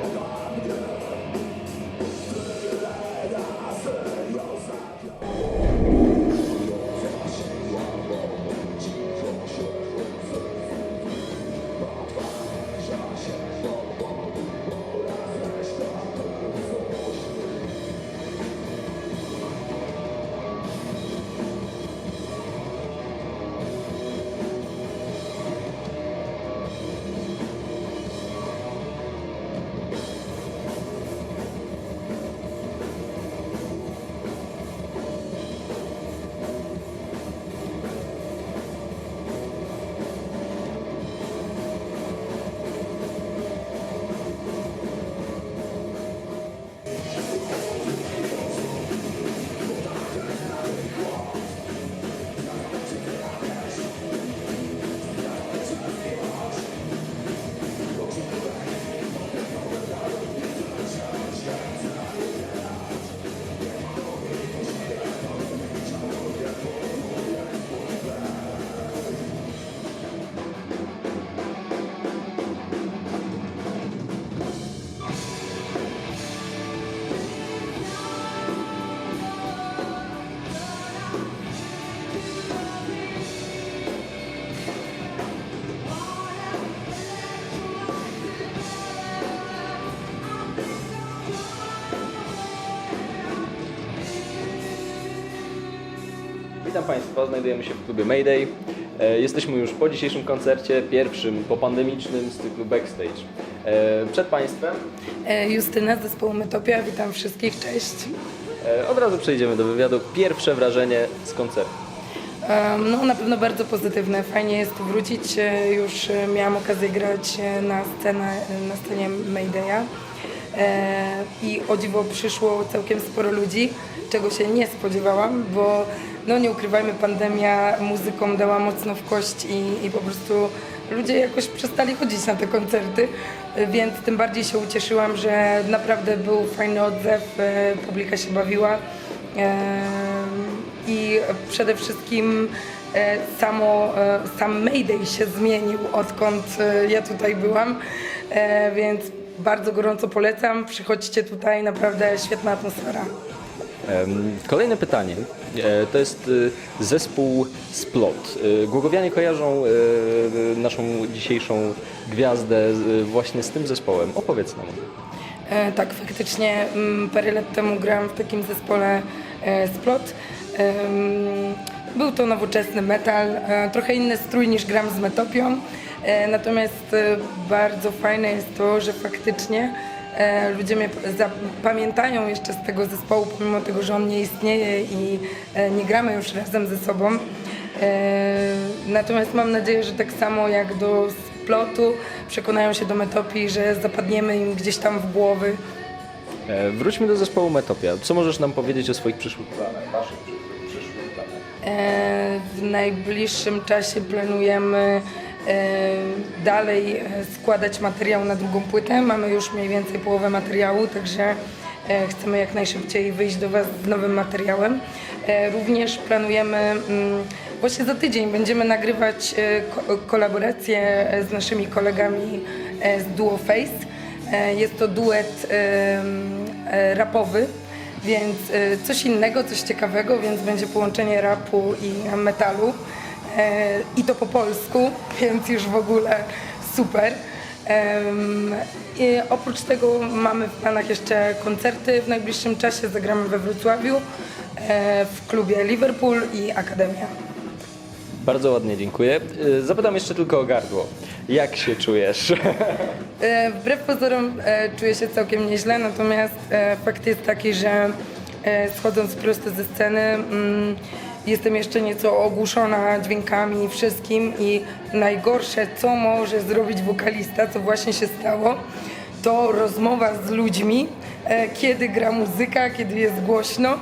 Hold on. Witam Państwa, znajdujemy się w klubie Mayday. E, Jesteśmy już po dzisiejszym koncercie, pierwszym popandemicznym z cyklu Backstage. E, Przed Państwem E, Justyna z zespołu Metopia, witam wszystkich, cześć. od razu przejdziemy do wywiadu. Pierwsze wrażenie z koncertu. No na pewno bardzo pozytywne, fajnie jest tu wrócić, już miałam okazję grać na, scenę, na scenie Maydaya i o dziwo przyszło całkiem sporo ludzi, czego się nie spodziewałam, bo no nie ukrywajmy, pandemia muzyką dała mocno w kość i, i po prostu ludzie jakoś przestali chodzić na te koncerty, e, więc tym bardziej się ucieszyłam, że naprawdę był fajny odzew, e, publika się bawiła. Em, i przede wszystkim e, samo, e, sam Mayday się zmienił odkąd e, ja tutaj byłam, E, więc bardzo gorąco polecam, przychodźcie tutaj, naprawdę świetna atmosfera. Kolejne pytanie. E, To jest e, zespół Splot. E, Głogowianie kojarzą e, naszą dzisiejszą gwiazdę właśnie z tym zespołem. Opowiedz nam. Tak, faktycznie mm, parę lat temu grałam w takim zespole Splot. Był to nowoczesny metal, trochę inny strój niż gram z Metopią, natomiast e, bardzo fajne jest to, że faktycznie e, ludzie mnie zapamiętają jeszcze z tego zespołu, pomimo tego, że on nie istnieje i e, nie gramy już razem ze sobą. E, Natomiast mam nadzieję, że tak samo jak do splotu przekonają się do Metopii, że zapadniemy im gdzieś tam w głowy. E, Wróćmy do zespołu Metopia. Co możesz nam powiedzieć o swoich przyszłych planach? Waszych przyszłych, planach? E, W najbliższym czasie planujemy e, dalej e, składać materiał na drugą płytę. Mamy już mniej więcej połowę materiału, także e, chcemy jak najszybciej wyjść do Was z nowym materiałem. E, Również planujemy, mm, właśnie za tydzień będziemy nagrywać ko- kolaborację z naszymi kolegami z Duo Face. Jest to duet rapowy, więc coś innego, coś ciekawego, więc będzie połączenie rapu i metalu. E, I to po polsku, więc już w ogóle super. I oprócz tego mamy w planach jeszcze koncerty w najbliższym czasie. Zagramy we Wrocławiu, e, w klubie Liverpool i Akademia. Bardzo ładnie, dziękuję. E, Zapytam jeszcze tylko o gardło. Jak się czujesz? Wbrew pozorom czuję się całkiem nieźle, natomiast fakt jest taki, że schodząc prosto ze sceny mm, jestem jeszcze nieco ogłuszona dźwiękami i wszystkim i najgorsze, co może zrobić wokalista, co właśnie się stało, to rozmowa z ludźmi, e, kiedy gra muzyka, kiedy jest głośno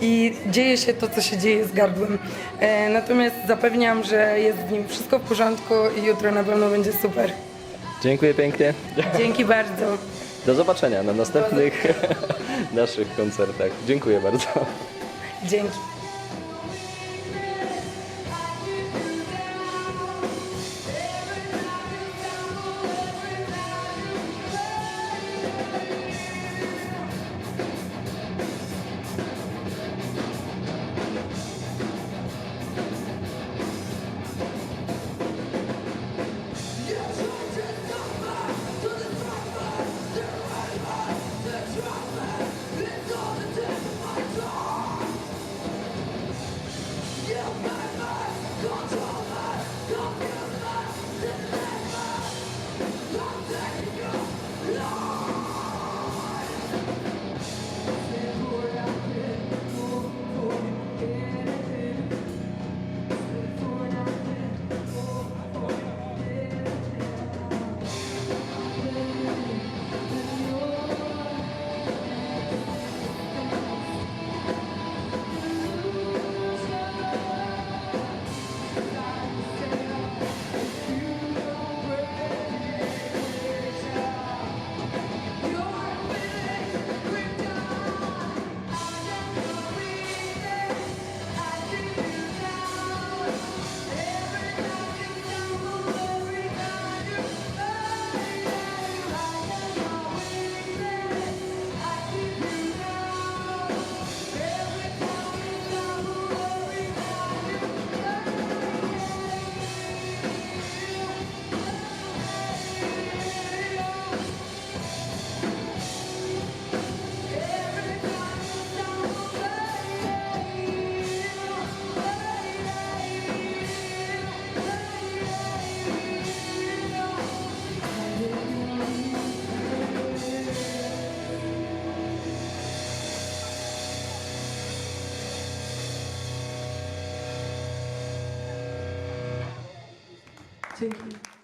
i dzieje się to, co się dzieje z gardłem. E, Natomiast zapewniam, że jest w nim wszystko w porządku i jutro na pewno będzie super. Dziękuję pięknie. Dzięki bardzo. Do zobaczenia na następnych naszych koncertach. Dziękuję bardzo. Dzięki. Dzięki.